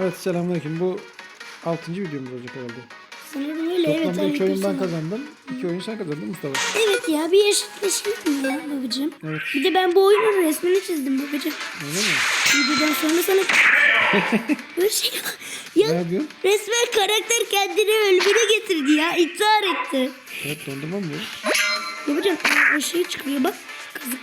Evet selamünaleyküm. Bu 6. videomuz olacak herhalde. Sanırım öyle evet. Toplamda 3 oyun ben kazandım. 2 oyun sen kazandın Mustafa. Evet ya bir eşitleşik mi ya babacığım? Evet. Bir de ben bu oyunun resmini çizdim babacığım. Öyle mi? Videodan sonra sana böyle şey Ne ya yapıyorsun? resmen karakter kendini ölümüne getirdi ya intihar etti. Evet dondurma mı bu? Babacığım o şey çıkıyor bak. Kazık.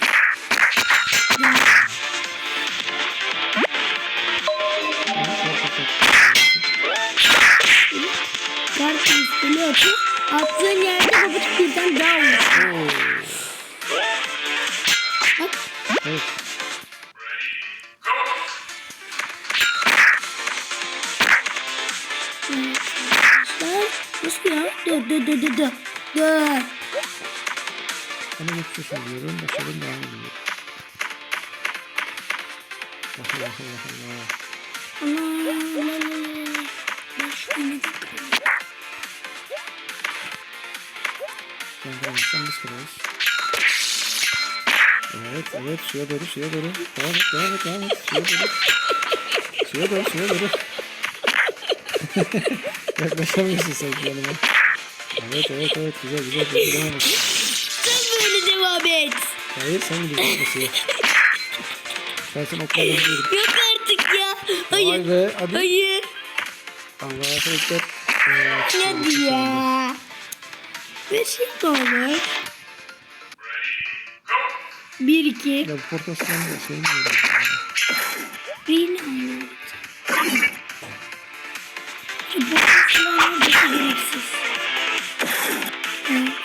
Üstüne atıyor. Attığın yerde babacığım birden daha arkadaşlar. Nasıl ya? Dur dur dur dur dur. Dur. Sana geçmiş diyorum. Başarım devam ediyor. Bak bak bak bak. Allah Allah Allah. Sen kazanırsan biz kazanırız. Evet evet suya doğru suya doğru. Devam et devam et devam et. Suya doğru. Suya doğru suya doğru. Yaklaşamıyorsun sanki yanıma. Evet evet evet güzel güzel güzel devam et. Sen böyle devam et. Hayır sen gidiyorsun suya. Ben sana oklarla gidiyorum. Yok artık ya. Hayır. Vay be hadi. Hayır. Allah'a ekber. Evet, Hadi ya. Bir şey kaldı. Bir iki. Ya bu portasyon da şey mi yine aynı. Şu boşluklar neredeyse gereksiz.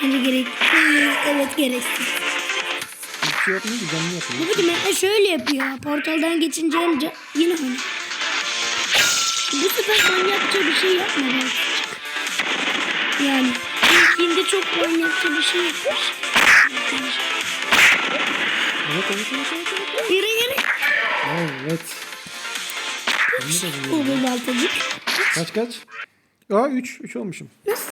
Bence gerekli. Evet gereksiz. Hiçbir şey yapmıyor ki canlı yapıyor. Babacım ya şöyle yapıyor. Portaldan geçince önce yine oynuyor. Bu sefer manyakça bir şey yapmadı. Yani çok manyakça bir şey yapmış. Evet evet evet evet. evet. Yürü yürü. Evet. Ben de kazanıyorum. Olur baltacık. Kaç kaç? Aa 3. 3 olmuşum. Nasıl